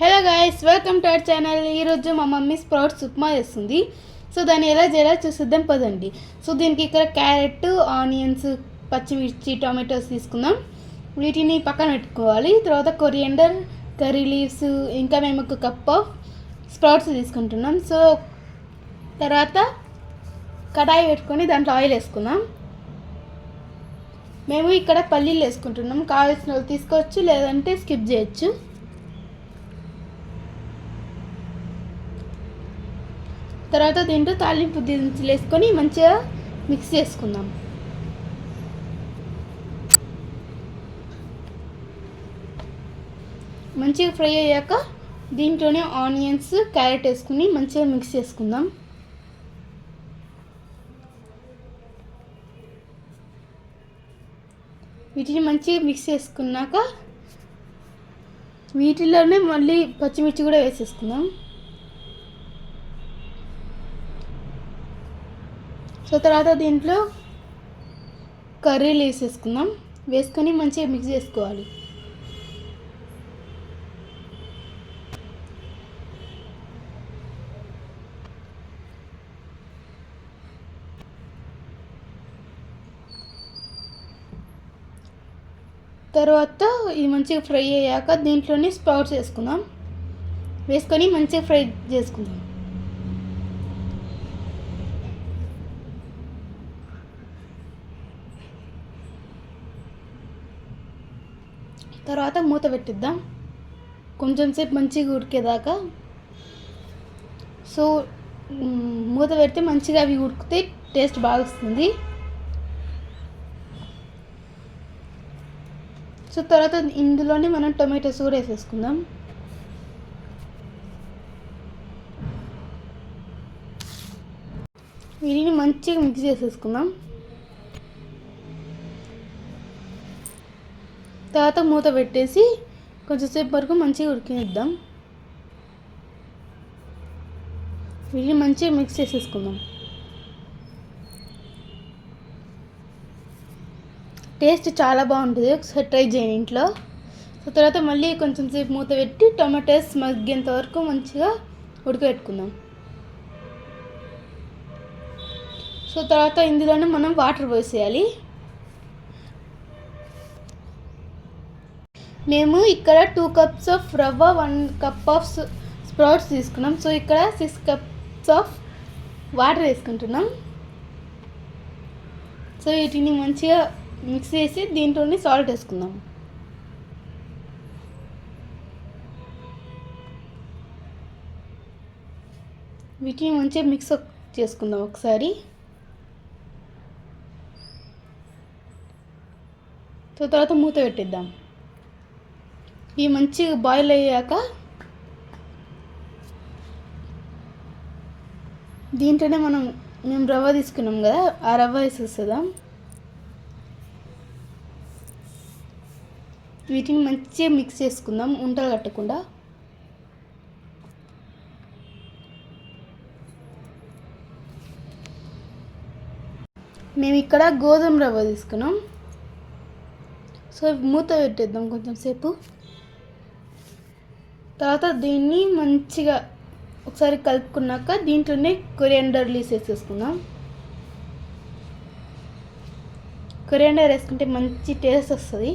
Hello guys welcome to our channel ఈరోజు మా mummy sprouts upma చేస్తుంది. సో దాన్ని ఎలా చేయాలో చూసిద్దాం పదండి. సో దీనికి ఇక్కడ క్యారెట్ ఆనియన్స్ పచ్చిమిర్చి టొమాటోస్ తీసుకుందాం. వీటిని పక్కన పెట్టుకోవాలి. తర్వాత కొరియండర్ కర్రీ లీవ్స్ ఇంకా మేము ఒక కప్ ఆఫ్ స్ప్రౌట్స్ తీసుకుంటున్నాం. సో తర్వాత కడాయి పెట్టుకొని దాంట్లో ఆయిల్ వేసుకుందాం. మేము ఇక్కడ పల్లీలు వేసుకుంటున్నాం. కావాల్సిన వాళ్ళు తీసుకోవచ్చు లేదంటే స్కిప్ చేయొచ్చు. తర్వాత దీంట్లో తాలింపు దినుసులు వేసుకొని మంచిగా మిక్స్ చేసుకుందాం. మంచిగా ఫ్రై అయ్యాక దీంట్లోనే ఆనియన్స్ క్యారెట్ వేసుకుని మంచిగా మిక్స్ చేసుకుందాం. వీటిని మంచిగా మిక్స్ చేసుకున్నాక వీటిలోనే మళ్ళీ పచ్చిమిర్చి కూడా వేసేసుకుందాం. సో తర్వాత దీంట్లో కర్రీలు వేసేసుకుందాం. వేసుకొని మంచిగా మిక్స్ చేసుకోవాలి. తర్వాత ఇది మంచిగా ఫ్రై అయ్యాక దీంట్లోనే స్ప్రౌట్స్ వేసుకుందాం. వేసుకొని మంచిగా ఫ్రై చేసుకుందాం. తర్వాత మూత పెట్టిద్దాం. కొంచెం సేపు మంచిగా ఉడికేదాకా. సో మూత పెడితే మంచిగా అవి ఉడికితే టేస్ట్ బాగా వస్తుంది. సో తర్వాత ఇందులోనే మనం టొమాటోస్ కూడా వేసేసుకుందాం. వీటిని మంచిగా మిక్స్ చేసేసుకుందాం. తర్వాత మూత పెట్టేసి కొంచెంసేపు వరకు మంచిగా ఉడికినిద్దాం. వీటిని మంచిగా మిక్స్ చేసేసుకుందాం. టేస్ట్ చాలా బాగుంటుంది. ఒకసారి ట్రై చేయండి ఇంట్లో. సో తర్వాత మళ్ళీ కొంచెం సేపు మూత పెట్టి టొమాటోస్ మగ్గేంత వరకు మంచిగా ఉడకబెట్టుకుందాం. సో తర్వాత ఇందులోనే మనం వాటర్ పోసేయాలి. మేము ఇక్కడ టూ కప్స్ ఆఫ్ రవ్వ వన్ కప్ ఆఫ్ స్ప్రౌట్స్ తీసుకున్నాం. సో ఇక్కడ సిక్స్ కప్స్ ఆఫ్ వాటర్ వేసుకుంటున్నాం. సో వీటిని మంచిగా మిక్స్ చేసి దీంట్లోనే సాల్ట్ వేసుకుందాం. వీటిని మంచిగా మిక్స్ చేసుకుందాం ఒకసారి. సో తర్వాత మూత పెట్టిద్దాం. ఇవి మంచిగా బాయిల్ అయ్యాక దీంట్లోనే మనం మేము రవ్వ తీసుకున్నాం కదా ఆ రవ్వ వేసేస్తుందాం వీటిని మంచిగా మిక్స్ చేసుకుందాం ఉంటలు కట్టకుండా. మేము ఇక్కడ గోధుమ రవ్వ తీసుకున్నాం. సో మూత పెట్టేద్దాం కొంచెం సేపు. తర్వాత దీన్ని మంచిగా ఒకసారి కలుపుకున్నాక దీంట్లోనే కొరియాండర్ లీవ్స్ వేసేసుకుందాం. కొరియాండర్ వేసుకుంటే మంచి టేస్ట్ వస్తుంది.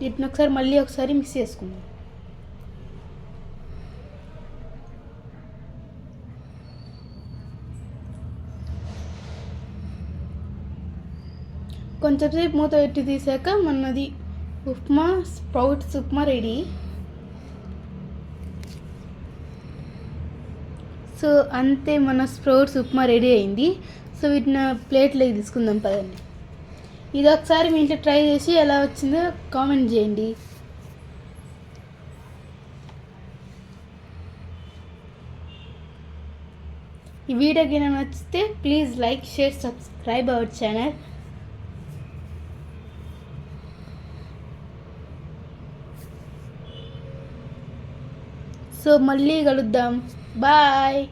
వీటిని ఒకసారి మళ్ళీ ఒకసారి మిక్స్ చేసుకుందాం. కొంచెం సేపు మూత పెట్టి తీసాక మనది upma sprouts upma ready. So అంతే మన స్ప్రౌట్స్ ఉప్మా రెడీ అయింది. సో వీటిని ప్లేట్లోకి తీసుకుందాం పదండి. ఇది ఒకసారి మీ ఇంట్లో ట్రై చేసి ఎలా వచ్చిందో కామెంట్ చేయండి. ఈ వీడియో కింద నచ్చితే please like share subscribe our channel. So మళ్ళీ కలుద్దాం. బాయ్.